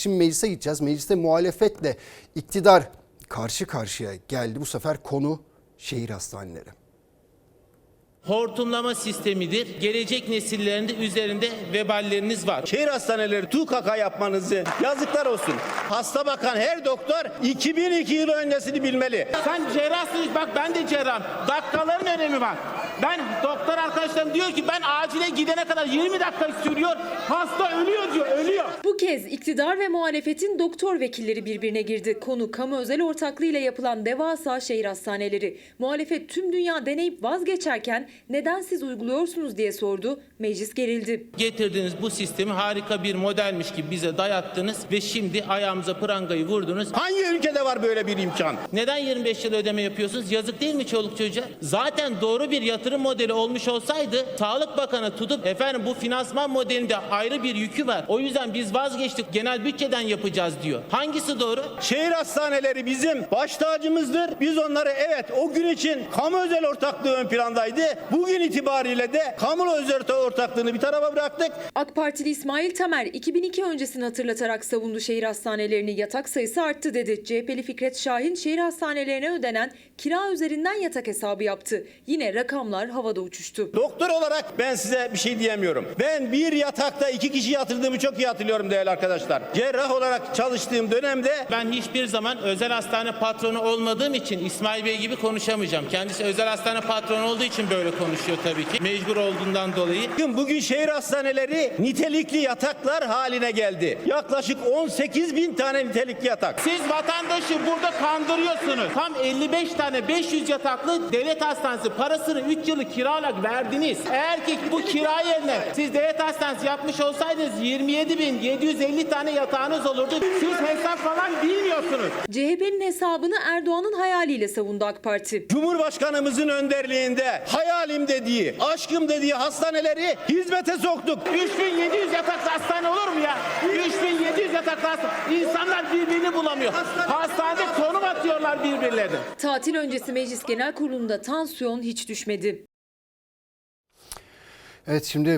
Şimdi meclise gideceğiz. Mecliste muhalefetle iktidar karşı karşıya geldi. Bu sefer konu şehir hastaneleri. Hortumlama sistemidir. Gelecek nesillerin de üzerinde veballeriniz var. Şehir hastaneleri TÜKAK'a yapmanızı yazıklar olsun. Hasta bakan her doktor 2002 yıl öncesini bilmeli. Sen cerrahsın bak ben de cerrahım. Dakikaların önemi var. Ben doktor arkadaşlarım diyor ki ben acile gidene kadar 20 dakika sürüyor. Hasta ölüyor diyor kez iktidar ve muhalefetin doktor vekilleri birbirine girdi. Konu kamu özel ortaklığıyla yapılan devasa şehir hastaneleri. Muhalefet tüm dünya deneyip vazgeçerken neden siz uyguluyorsunuz diye sordu. Meclis gerildi. Getirdiğiniz bu sistemi harika bir modelmiş gibi bize dayattınız ve şimdi ayağımıza prangayı vurdunuz. Hangi ülkede var böyle bir imkan? Neden 25 yıl ödeme yapıyorsunuz? Yazık değil mi çoluk çocuğa? Zaten doğru bir yatırım modeli olmuş olsaydı Sağlık Bakanı tutup efendim bu finansman modelinde ayrı bir yükü var. O yüzden biz vazgeçtik genel bütçeden yapacağız diyor. Hangisi doğru? Şehir hastaneleri bizim baş tacımızdır. Biz onları evet o gün için kamu özel ortaklığı ön plandaydı. Bugün itibariyle de kamu özel ortaklığını bir tarafa bıraktık. AK Partili İsmail Tamer 2002 öncesini hatırlatarak savundu şehir hastanelerini yatak sayısı arttı dedi. CHP'li Fikret Şahin şehir hastanelerine ödenen kira üzerinden yatak hesabı yaptı. Yine rakamlar havada uçuştu. Doktor olarak ben size bir şey diyemiyorum. Ben bir yatakta iki kişi yatırdığımı çok iyi hatırlıyorum değerli arkadaşlar. Cerrah olarak çalıştığım dönemde Ben hiçbir zaman özel hastane patronu olmadığım için İsmail Bey gibi konuşamayacağım. Kendisi özel hastane patronu olduğu için böyle konuşuyor tabii ki. Mecbur olduğundan dolayı. Bugün bugün şehir hastaneleri nitelikli yataklar haline geldi. Yaklaşık 18 bin tane nitelikli yatak. Siz vatandaşı burada kandırıyorsunuz. Tam 55 tane 500 yataklı devlet hastanesi parasını 3 yıllık kiralık verdiniz. Eğer ki bu kira yerine siz devlet hastanesi yapmış olsaydınız 27.750 tane yatağınız olurdu. Siz hesap falan bilmiyorsunuz. CHP'nin hesabını Erdoğan'ın hayaliyle savundu AK Parti. Cumhurbaşkanımızın önderliğinde hayalim dediği, aşkım dediği hastaneleri hizmete soktuk. 3700 yataklı hastane olur mu ya? 3700 yataklı hastane. İnsanlar birbirini bulamıyor. Hastanede konum atıyorlar birbirlerine. Tatil öncesi Meclis Genel Kurulu'nda tansiyon hiç düşmedi. Evet şimdi